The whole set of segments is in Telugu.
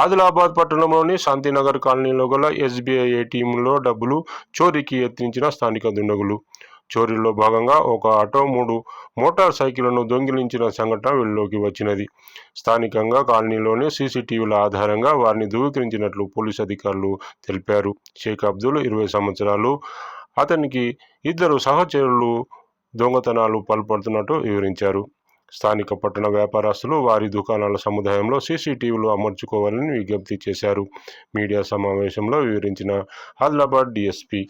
ఆదిలాబాద్ పట్టణంలోని శాంతినగర్ కాలనీలో గల ఎస్బీఐ ఏటీఎంలో డబ్బులు చోరీకి యత్నించిన స్థానిక దుండగులు. చోరీలో భాగంగా ఒక ఆటో మూడు మోటార్ సైకిళ్ళను దొంగిలించిన సంఘటన వెలుగులోకి వచ్చినది. స్థానికంగా కాలనీలోని సీసీటీవీల ఆధారంగా వారిని ధృవీకరించినట్లు పోలీసు అధికారులు తెలిపారు. షేక్ అబ్దుల్ ఇరవై సంవత్సరాలు అతనికి ఇద్దరు సహచరులు దొంగతనాలు పాల్పడుతున్నట్టు వివరించారు. స్థానిక పట్టణ వ్యాపారస్తులు వారి దుకాణాల సముదాయంలో సీసీటీవీలు అమర్చుకోవాలని విజ్ఞప్తి చేశారు. మీడియా సమావేశంలో వివరించిన ఆదిలాబాద్ డిఎస్పీ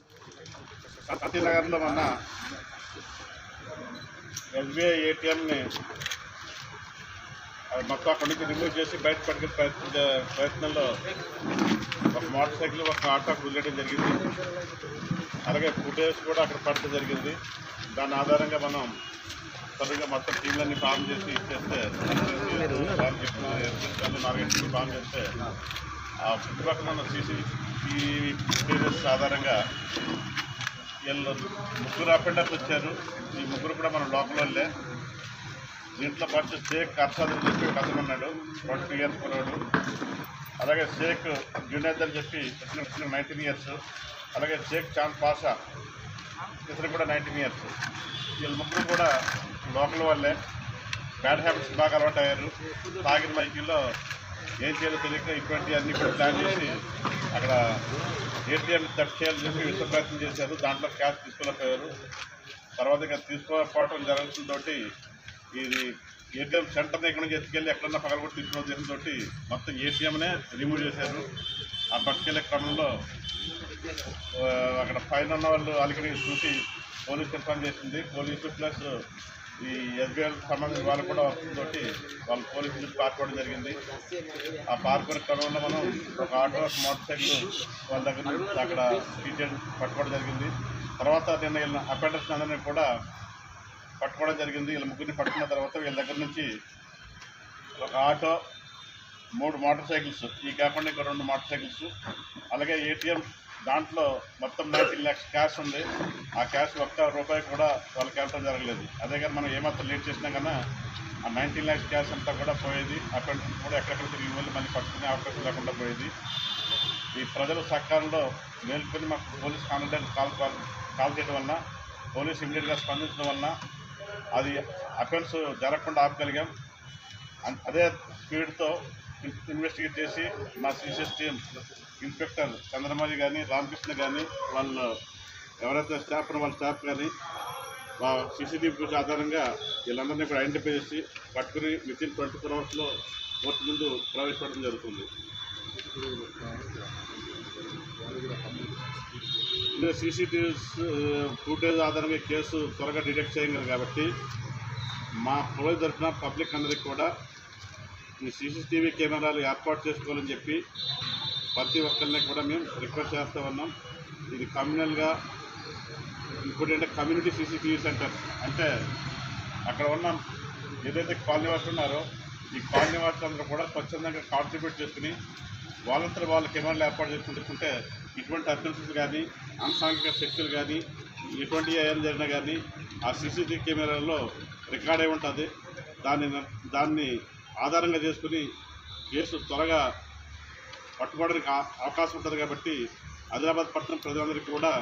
సత్యనగర్లో మొన్న ఎస్బీఐ ఏటీఎంని అది మొత్తం అక్కడి నుంచి రిమూవ్ చేసి బయట పట్టుకునే ప్రయత్న ప్రయత్నంలో ఒక మోటార్ సైకిల్ ఒక ఆటో గుల్లడం జరిగింది. అలాగే ఫుటేజ్ కూడా అక్కడ పడటం జరిగింది. దాని ఆధారంగా మనం త్వరగా మొత్తం టీంలన్నీ ఫామ్ చేసి ఇచ్చేస్తే వాళ్ళు చెప్పిన నాలుగైదు ఫామ్ చేస్తే ఆ చుట్టుపక్కల ఉన్న ఈ ఫుటేజెస్ ఆధారంగా వీళ్ళు ముగ్గురు అపెండర్స్ వచ్చారు. ఈ ముగ్గురు కూడా మన లోపల వాళ్ళే. దీంట్లో పాటు షేక్ అర్షాద్ అని చెప్పి ఒక అతను ఉన్నాడు. ట్వంటీ ఇయర్స్ కున్నాడు అలాగే షేక్ జునేద్ అని చెప్పి నైన్టీన్ ఇయర్స్ అలాగే షేక్ చాంద్ పాషా ఇతను కూడా నైన్టీన్ ఇయర్స్ వీళ్ళ ముగ్గురు కూడా లోకల్ వాళ్ళే. బ్యాడ్ హ్యాబిట్స్ బాగా అలవాటు అయ్యారు తాగిన మైకిల్లో ఏం చేయాలో తెలియక ఇటువంటి అన్ని కూడా ప్లాన్ చేసి అక్కడ ఏటీఎం టచ్ చేయాలని చెప్పి విశ్వ ప్రయత్నం చేశారు. దాంట్లో క్యాష్ తీసుకోలేకపోయారు. తర్వాత ఇక తీసుకోకపోవడం తోటి ఇది ఏటీఎం సెంటర్ ఇక్కడ నుంచి ఎత్తుకెళ్ళి ఎక్కడన్నా పగలగొట్టి తీసుకున్న ఉద్దేశంతో మొత్తం ఏటీఎంనే రిమూవ్ చేశారు. ఆ పట్టుకెళ్ళే క్రమంలో అక్కడ పైన ఉన్న వాళ్ళు అలికడి చూసి పోలీస్ ఇన్ఫార్మ్ చేసింది. పోలీసు ప్లస్ ఈ ఎస్బీఐ సంబంధించిన వాళ్ళు కూడా తోటి వాళ్ళు పోలీసు నుంచి జరిగింది. ఆ పారిపోయిన క్రమంలో మనం ఒక ఆటో ఒక మోటార్ సైకిల్ వాళ్ళ దగ్గర నుంచి అక్కడ టీచర్ పట్టుకోవడం జరిగింది. తర్వాత నిన్న వీళ్ళ అపెండర్స్ అందరినీ కూడా పట్టుకోవడం జరిగింది. వీళ్ళ ముగ్గురిని పట్టుకున్న తర్వాత వీళ్ళ దగ్గర నుంచి ఒక ఆటో మూడు మోటార్ సైకిల్స్ ఈ కాకుండా ఇంకో రెండు మోటార్ సైకిల్స్ అలాగే ఏటీఎం దాంట్లో మొత్తం నైన్టీన్ ల్యాక్స్ క్యాష్ ఉంది. ఆ క్యాష్ ఒక్క రూపాయి కూడా వాళ్ళకి వెళ్ళటం జరగలేదు. అదే కానీ మనం ఏమాత్రం లేట్ చేసినా కన్నా ఆ నైన్టీన్ ల్యాక్స్ క్యాష్ అంతా కూడా పోయేది. అక్కడ కూడా ఎక్కడెక్కడ తిరిగి వెళ్ళి మళ్ళీ పట్టుకునే అవకాశం లేకుండా పోయేది. ఈ ప్రజల సహకారంలో మేల్కొని మాకు పోలీస్ కాన్ఫిడెంట్ కాల్ కాల్ చేయడం వలన పోలీస్ ఇమీడియట్గా స్పందించడం వలన అది అఫెన్స్ జరగకుండా ఆపగలిగాం. అదే స్పీడ్తో ఇన్వెస్టిగేట్ చేసి మా సిసిఎస్ టీం ఇన్స్పెక్టర్ చంద్రమౌళి కానీ రామకృష్ణ కానీ వాళ్ళు ఎవరైతే స్టాఫ్ వాళ్ళ స్టాఫ్ కానీ మా సీసీటీవీ ఫుటేజ్ ఆధారంగా వీళ్ళందరినీ కూడా ఐడెంటిఫై చేసి పట్టుకుని వితిన్ ట్వంటీ ఫోర్ అవర్స్లో కోర్టు ముందు ప్రవేశపెట్టడం జరుగుతుంది. ఇంకా సీసీటీవీ ఫుటేజ్ ఆధారంగా కేసు త్వరగా డిటెక్ట్ చేయగలరు కాబట్టి మా పోలీస్ తరఫున పబ్లిక్ అందరికీ కూడా ఈ సీసీటీవీ కెమెరాలు ఏర్పాటు చేసుకోవాలని చెప్పి ప్రతి ఒక్కరిని కూడా మేము రిక్వెస్ట్ చేస్తూ ఉన్నాం. ఇది కమ్యూనల్గా ఇప్పుడు అంటే కమ్యూనిటీ సీసీటీవీ సెంటర్. అంటే అక్కడ ఉన్న ఏదైతే కాలనీ వాసులు ఉన్నారో ఈ కాలనీ వాసులందరూ కూడా స్వచ్ఛందంగా కాంట్రిబ్యూట్ చేసుకుని వాళ్ళంతా వాళ్ళ కెమెరాలు ఏర్పాటు చేసుకుంటుంటే ఇటువంటి అఫెన్సెస్ కానీ అన్సాంఘిక శక్తులు కానీ ఎటువంటి ఏం జరిగినా కానీ ఆ సీసీటీవీ కెమెరాల్లో రికార్డ్ అయి ఉంటుంది. దాన్ని దాన్ని ఆధారంగా చేసుకుని కేసు త్వరగా పట్టుకోవడానికి అవకాశం ఉంటుంది కాబట్టి ఆదిలాబాద్ పట్టణం ప్రజలందరికీ కూడా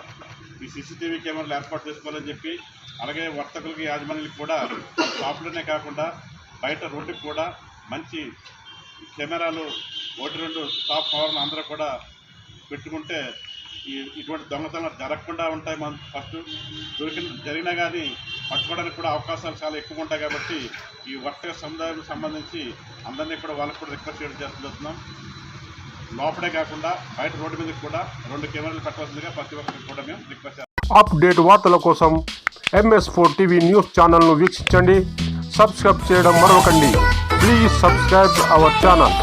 ఈ సీసీటీవీ కెమెరాలు ఏర్పాటు చేసుకోవాలని చెప్పి అలాగే వర్తకులకి యాజమాన్యులకు కూడా షాపులోనే కాకుండా బయట రోడ్డుకి కూడా మంచి కెమెరాలు ఒకటి రెండు టాప్ పవర్లు అందరూ కూడా పెట్టుకుంటే ఈ ఇటువంటి దొంగతనాలు జరగకుండా ఉంటాయి. మన ఫస్ట్ దొరికిన జరిగినా కానీ పట్టుకోవడానికి కూడా అవకాశాలు చాలా ఎక్కువ ఉంటాయి కాబట్టి ఈ వర్తక సముదాయం సంబంధించి అందరినీ కూడా వాళ్ళకి కూడా రిక్వెస్ట్ చేయడం చేస్తున్నాం లోపలే కాకుండా బయట రోడ్డు మీద కూడా రెండు కెమెరాలు పెట్టవలసిందిగా ప్రతి ఒక్కరికి కూడా మేము రిక్వెస్ట్ అప్డేట్ వార్తల కోసం ఎంఎస్ ఫోర్ టీవీ న్యూస్ ఛానల్ను వీక్షించండి సబ్స్క్రైబ్ చేయడం మరొకండి. Please subscribe our channel.